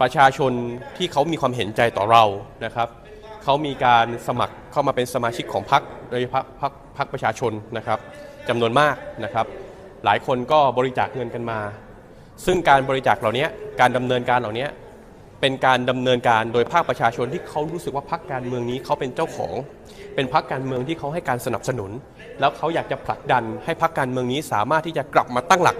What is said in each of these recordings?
ประชาชนที่เขามีความเห็นใจต่อเรานะครับเขามีการสมัครเข้ามาเป็นสมาชิกของพรรคโดยเฉพาะพรรคพรรคประชาชนนะครับจำนวนมากนะครับ หลายคนก็บริจาคเงินกันมา ซึ่งการบริจาคเหล่านี้การดำเนินการเหล่านี้เป็นการดำเนินการโดยภาคประชาชนที่เขารู้สึกว่าพรรคการเมืองนี้เขาเป็นเจ้าของ เป็นพรรคการเมืองที่เขาให้การสนับสนุน แล้วเขาอยากจะผลักดันให้พรรคการเมืองนี้สามารถที่จะกลับมาตั้งหลัก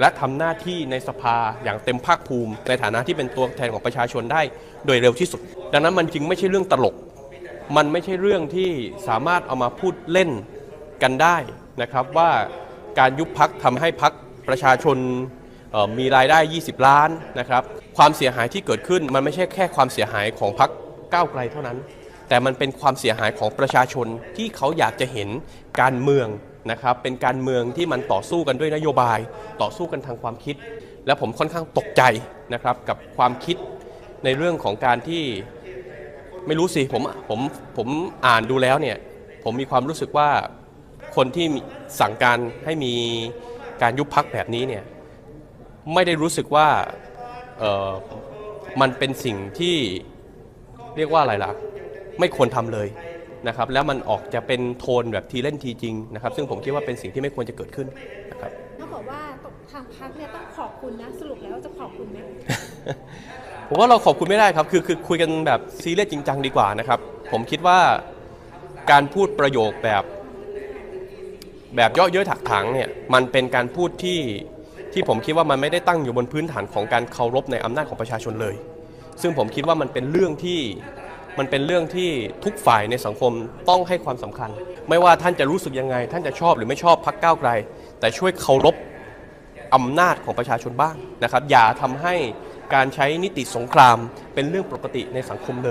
และทำหน้าที่ในสภาอย่างเต็มภาคภูมิ ในฐานะที่เป็นตัวแทนของประชาชนได้โดยเร็วที่สุด ดังนั้นมันจึงไม่ใช่เรื่องตลก มันไม่ใช่เรื่องที่สามารถเอามาพูดเล่นกันได้นะครับว่าการยุบพักทำให้พักประชาชนมีรายได้ 20 ล้านนะครับความเสียหายที่เกิดขึ้นมันไม่ใช่แค่ความเสียหายของพักก้าวไกลเท่านั้น แต่มันเป็นความเสียหายของประชาชนที่เขาอยากจะเห็นการเมือง นะครับเป็นการเมืองที่มันต่อสู้กันด้วยนโยบาย ต่อสู้กันทางความคิด และผมค่อนข้างตกใจนะครับกับความคิดในเรื่องของการที่ไม่รู้สิผมผมผมอ่านดูแล้วเนี่ยผมมีความรู้สึกว่าคนที่สั่งการให้มีการยุบพักแบบนี้เนี่ยไม่ได้รู้สึกว่ามันเป็นสิ่งที่เรียกว่าอะไรล่ะ ไม่ควรทำเลย นะครับแล้วมันออกจะเป็นโทนแบบทีเล่นทีจริงนะครับซึ่งผมคิดว่าเป็นสิ่งที่ไม่ควรจะเกิดขึ้นนะครับเขาบอกว่าทางพักเนี่ยต้องขอบคุณนะสรุปแล้วจะขอบคุณไหม ผมว่าเราขอบคุณไม่ได้ครับคือคือคุยกันแบบซีเรียสจริงจังดีกว่านะครับ ผมคิดว่าการพูดประโยคแบบ แบบเยาะเย้ยถักถังเนี่ยมันเป็นการพูดที่ที่ผมคิดว่ามันไม่ได้ตั้งอยู่บนพื้นฐานของการเคารพในอำนาจของประชาชนเลย ซึ่งผมคิดว่ามันเป็นเรื่องที่ มันเป็นเรื่องที่ทุกฝ่ายในสังคมต้องให้ความสำคัญ ไม่ว่าท่านจะรู้สึกยังไง ท่านจะชอบหรือไม่ชอบพักก้าวไกล แต่ช่วยเคารพอำนาจของประชาชนบ้างนะครับ อย่าทำให้การใช้นิติสงครามเป็นเรื่องปกติในสังคมเลย